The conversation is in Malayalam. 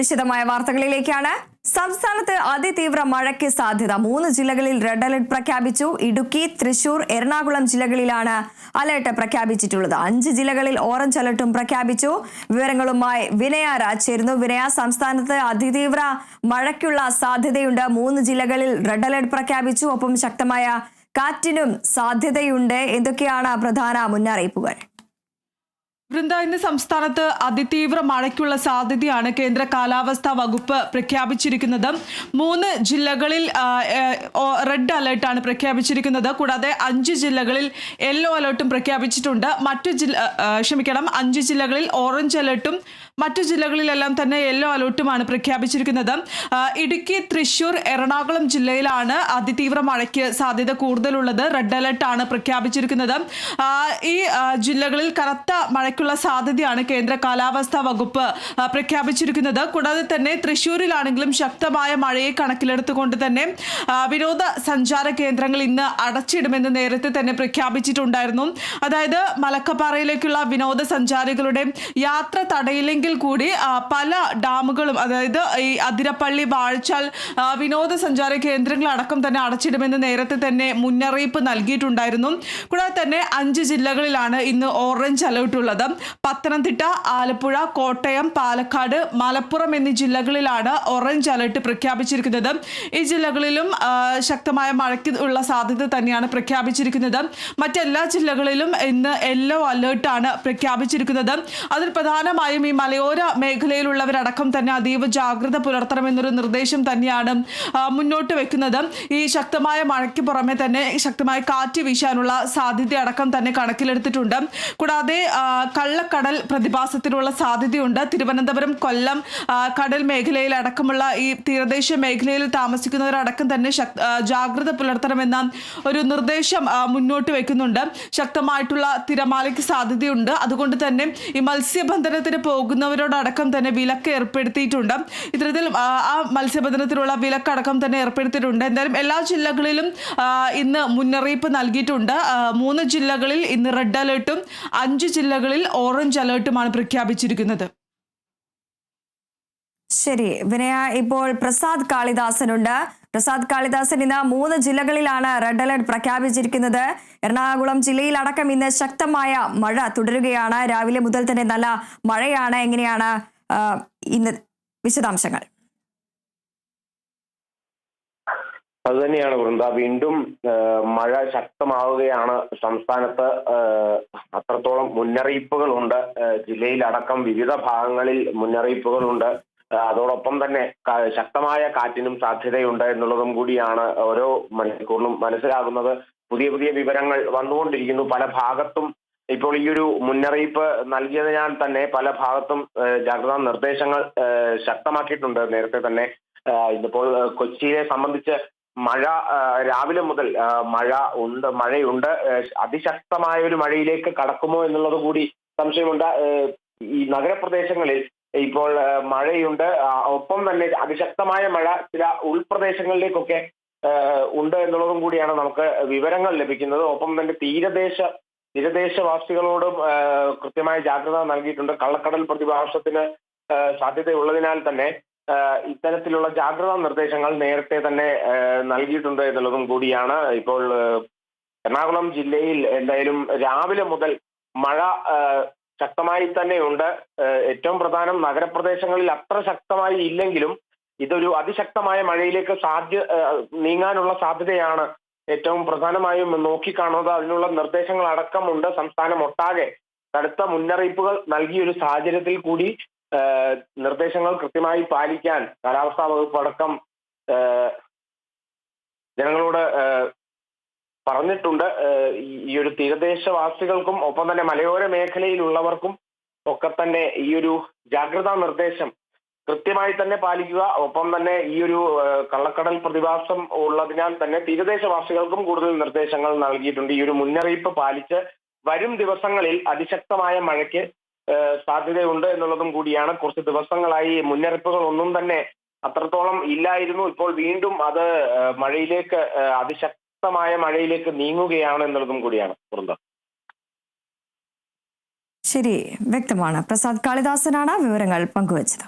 വിശദമായ വാർത്തകളിലേക്കാണ്. സംസ്ഥാനത്ത് അതിതീവ്ര മഴയ്ക്ക് സാധ്യത. മൂന്ന് ജില്ലകളിൽ റെഡ് അലർട്ട് പ്രഖ്യാപിച്ചു. ഇടുക്കി തൃശൂർ എറണാകുളം ജില്ലകളിലാണ് അലർട്ട് പ്രഖ്യാപിച്ചിട്ടുള്ളത്. അഞ്ച് ജില്ലകളിൽ ഓറഞ്ച് അലർട്ടും പ്രഖ്യാപിച്ചു. വിവരങ്ങളുമായി വിനയ ചേരുന്നു. വിനയ സംസ്ഥാനത്ത് അതിതീവ്ര മഴയ്ക്കുള്ള സാധ്യതയുണ്ട്. മൂന്ന് ജില്ലകളിൽ റെഡ് അലർട്ട് പ്രഖ്യാപിച്ചു. ഒപ്പം ശക്തമായ കാറ്റിനും സാധ്യതയുണ്ട്. എന്തൊക്കെയാണ് പ്രധാന മുന്നറിയിപ്പുകൾ? വൃന്ദ ഇന്ന് സംസ്ഥാനത്ത് അതിതീവ്ര മഴയ്ക്കുള്ള സാധ്യതയാണ് കേന്ദ്ര കാലാവസ്ഥാ വകുപ്പ് പ്രഖ്യാപിച്ചിരിക്കുന്നത്. മൂന്ന് ജില്ലകളിൽ റെഡ് അലേർട്ടാണ് പ്രഖ്യാപിച്ചിരിക്കുന്നത്. കൂടാതെ അഞ്ച് ജില്ലകളിൽ യെല്ലോ അലേർട്ടും പ്രഖ്യാപിച്ചിട്ടുണ്ട്. മറ്റു ജില്ല ക്ഷമിക്കണം അഞ്ച് ജില്ലകളിൽ ഓറഞ്ച് അലേർട്ടും മറ്റു ജില്ലകളിലെല്ലാം തന്നെ യെല്ലോ അലർട്ടുമാണ് പ്രഖ്യാപിച്ചിരിക്കുന്നത്. ഇടുക്കി തൃശൂർ എറണാകുളം ജില്ലയിലാണ് അതിതീവ്ര മഴയ്ക്ക് സാധ്യത കൂടുതലുള്ളത്. റെഡ് ആണ് പ്രഖ്യാപിച്ചിരിക്കുന്നത്. ഈ ജില്ലകളിൽ കനത്ത മഴയ്ക്കുള്ള സാധ്യതയാണ് കേന്ദ്ര കാലാവസ്ഥാ വകുപ്പ് പ്രഖ്യാപിച്ചിരിക്കുന്നത്. കൂടാതെ തന്നെ തൃശ്ശൂരിലാണെങ്കിലും ശക്തമായ മഴയെ കണക്കിലെടുത്തുകൊണ്ട് തന്നെ വിനോദ സഞ്ചാര കേന്ദ്രങ്ങൾ ഇന്ന് അടച്ചിടുമെന്ന് നേരത്തെ തന്നെ പ്രഖ്യാപിച്ചിട്ടുണ്ടായിരുന്നു. അതായത് മലക്കപ്പാറയിലേക്കുള്ള വിനോദസഞ്ചാരികളുടെ യാത്ര തടയില്ലെങ്കിൽ കൂടി പല ഡാമുകളും അതായത് ഈ അതിരപ്പള്ളി വാഴച്ചാൽ വിനോദസഞ്ചാര കേന്ദ്രങ്ങൾ അടക്കം തന്നെ അടച്ചിടുമെന്ന് നേരത്തെ തന്നെ മുന്നറിയിപ്പ് നൽകിയിട്ടുണ്ടായിരുന്നു. കൂടാതെ തന്നെ അഞ്ച് ജില്ലകളിലാണ് ഇന്ന് ഓറഞ്ച് അലേർട്ട് ഉള്ളത്. പത്തനംതിട്ട ആലപ്പുഴ കോട്ടയം പാലക്കാട് മലപ്പുറം എന്നീ ജില്ലകളിലാണ് ഓറഞ്ച് അലേർട്ട് പ്രഖ്യാപിച്ചിരിക്കുന്നത്. ഈ ജില്ലകളിലും ശക്തമായ മഴയ്ക്ക് ഉള്ള സാധ്യത തന്നെയാണ് പ്രഖ്യാപിച്ചിരിക്കുന്നത്. മറ്റെല്ലാ ജില്ലകളിലും ഇന്ന് യെല്ലോ അലേർട്ടാണ് പ്രഖ്യാപിച്ചിരിക്കുന്നത്. അതിൽ പ്രധാനമായും ഈ മലയോര മേഖലയിലുള്ളവരടക്കം തന്നെ അതീവ ജാഗ്രത പുലർത്തണമെന്നൊരു നിർദ്ദേശം തന്നെയാണ് മുന്നോട്ട് വെക്കുന്നത്. ഈ ശക്തമായ മഴയ്ക്ക് പുറമെ തന്നെ ശക്തമായ കാറ്റ് വീശാനുള്ള സാധ്യത അടക്കം തന്നെ കണക്കിലെടുത്തിട്ടുണ്ട്. കൂടാതെ കള്ളക്കടൽ പ്രതിഭാസത്തിനുള്ള സാധ്യതയുണ്ട്. തിരുവനന്തപുരം കൊല്ലം കടൽ മേഖലയിൽ അടക്കമുള്ള ഈ തീരദേശ മേഖലയിൽ താമസിക്കുന്നവരടക്കം തന്നെ ജാഗ്രത പുലർത്തണമെന്ന ഒരു നിർദ്ദേശം മുന്നോട്ട് വെക്കുന്നുണ്ട്. ശക്തമായിട്ടുള്ള തിരമാലയ്ക്ക് സാധ്യതയുണ്ട്. അതുകൊണ്ട് തന്നെ ഈ മത്സ്യബന്ധനത്തിന് പോകുന്നവരോടടക്കം തന്നെ വിലക്ക് ഏർപ്പെടുത്തിയിട്ടുണ്ട്. ഇത്തരത്തിൽ ആ, മത്സ്യബന്ധനത്തിനുള്ള വിലക്കടക്കം തന്നെ ഏർപ്പെടുത്തിയിട്ടുണ്ട്. എന്തായാലും എല്ലാ ജില്ലകളിലും ഇന്ന് മുന്നറിയിപ്പ് നൽകിയിട്ടുണ്ട്. മൂന്ന് ജില്ലകളിൽ ഇന്ന് റെഡ് അലേർട്ടും അഞ്ച് ജില്ലകളിൽ ഓറഞ്ച് അലേർട്ടുമാണ് പ്രഖ്യാപിച്ചിരിക്കുന്നത്. ശരി വിനയ ഇപ്പോൾ പ്രസാദ് കാളിദാസനുണ്ട്. പ്രസാദ് കാളിദാസൻ ഇന്ന് മൂന്ന് ജില്ലകളിലാണ് റെഡ് അലർട്ട് പ്രഖ്യാപിച്ചിരിക്കുന്നത്. എറണാകുളം ജില്ലയിലടക്കം ഇന്ന് ശക്തമായ മഴ തുടരുകയാണ്. രാവിലെ മുതൽ തന്നെ നല്ല മഴയാണ്. എങ്ങനെയാണ് ഇന്ന് വിശദാംശങ്ങൾ? അതുതന്നെയാണ് വൃന്ദ. വീണ്ടും മഴ ശക്തമാവുകയാണ് സംസ്ഥാനത്ത്. അത്രത്തോളം മുന്നറിയിപ്പുകളുണ്ട്. ജില്ലയിലടക്കം വിവിധ ഭാഗങ്ങളിൽ മുന്നറിയിപ്പുകളുണ്ട്. അതോടൊപ്പം തന്നെ ശക്തമായ കാറ്റിനും സാധ്യതയുണ്ട് എന്നുള്ളതും കൂടിയാണ് ഓരോ മണിക്കൂറിലും മനസ്സിലാകുന്നത്. പുതിയ പുതിയ വിവരങ്ങൾ വന്നുകൊണ്ടിരിക്കുന്നു. പല ഭാഗത്തും ഇപ്പോൾ ഈ ഒരു മുന്നറിയിപ്പ് നൽകിയതിനാൽ തന്നെ പല ഭാഗത്തും ജാഗ്രതാ നിർദ്ദേശങ്ങൾ ശക്തമാക്കിയിട്ടുണ്ട്. നേരത്തെ തന്നെ ഇതിപ്പോൾ കൊച്ചിയെ സംബന്ധിച്ച് മഴ രാവിലെ മുതൽ മഴ ഉണ്ട് മഴയുണ്ട്. അതിശക്തമായ ഒരു മഴയിലേക്ക് കടക്കുമോ എന്നുള്ളത് കൂടി സംശയമുണ്ട്. ഈ നഗരപ്രദേശങ്ങളിൽ ഇപ്പോൾ മഴയുണ്ട്. ഒപ്പം തന്നെ അതിശക്തമായ മഴ ചില ഉൾപ്രദേശങ്ങളിലേക്കൊക്കെ ഉണ്ട് എന്നുള്ളതും കൂടിയാണ് നമുക്ക് വിവരങ്ങൾ ലഭിക്കുന്നത്. ഒപ്പം തന്നെ തീരദേശ തീരദേശവാസികളോടും കൃത്യമായ ജാഗ്രത നൽകിയിട്ടുണ്ട്. കള്ളക്കടൽ പ്രതിഭാസത്തിന് സാധ്യതയുള്ളതിനാൽ തന്നെ ഇത്തരത്തിലുള്ള ജാഗ്രതാ നിർദ്ദേശങ്ങൾ നേരത്തെ തന്നെ നൽകിയിട്ടുണ്ട് എന്നുള്ളതും കൂടിയാണ് ഇപ്പോൾ എറണാകുളം ജില്ലയിൽ എന്തായാലും രാവിലെ മുതൽ മഴ ശക്തമായി തന്നെയുണ്ട്. ഏറ്റവും പ്രധാനം നഗരപ്രദേശങ്ങളിൽ അത്ര ശക്തമായി ഇല്ലെങ്കിലും ഇതൊരു അതിശക്തമായ മഴയിലേക്ക് സാധ്യ നീങ്ങാനുള്ള സാധ്യതയാണ് ഏറ്റവും പ്രധാനമായും നോക്കിക്കാണുന്നത്. അതിനുള്ള നിർദ്ദേശങ്ങൾ അടക്കമുണ്ട്. സംസ്ഥാനം ഒട്ടാകെ കടുത്ത മുന്നറിയിപ്പുകൾ നൽകിയ ഒരു സാഹചര്യത്തിൽ കൂടി നിർദ്ദേശങ്ങൾ കൃത്യമായി പാലിക്കാൻ കാലാവസ്ഥാ വകുപ്പ് അടക്കം ജനങ്ങളോട് പറഞ്ഞിട്ടുണ്ട്. ഈ- ഒരു തീരദേശവാസികൾക്കും ഒപ്പം തന്നെ മലയോര മേഖലയിലുള്ളവർക്കും ഒക്കെ തന്നെ ഈ ഒരു ജാഗ്രതാ നിർദ്ദേശം കൃത്യമായി തന്നെ പാലിക്കുക. ഒപ്പം തന്നെ ഈ ഒരു കള്ളക്കടൽ പ്രതിഭാസം ഉള്ളതിനാൽ തന്നെ തീരദേശവാസികൾക്കും കൂടുതൽ നിർദ്ദേശങ്ങൾ നൽകിയിട്ടുണ്ട്. ഈ ഒരു മുന്നറിയിപ്പ് പാലിച്ച് വരും ദിവസങ്ങളിൽ അതിശക്തമായ മഴയ്ക്ക് സാധ്യതയുണ്ട് എന്നുള്ളതും കൂടിയാണ്. കുറച്ച് ദിവസങ്ങളായി മുന്നറിയിപ്പുകൾ ഒന്നും തന്നെ അത്രത്തോളം ഇല്ലായിരുന്നു. ഇപ്പോൾ വീണ്ടും അത് മഴയിലേക്ക് ആ, അതിശക്തമായ മഴയിലേക്ക് നീങ്ങുകയാണ് എന്നുള്ളതും കൂടിയാണ് വൃന്ദ. ശരി വ്യക്തമാണ്. പ്രസാദ് കാളിദാസനാണ് വിവരങ്ങൾ പങ്കുവച്ചത്.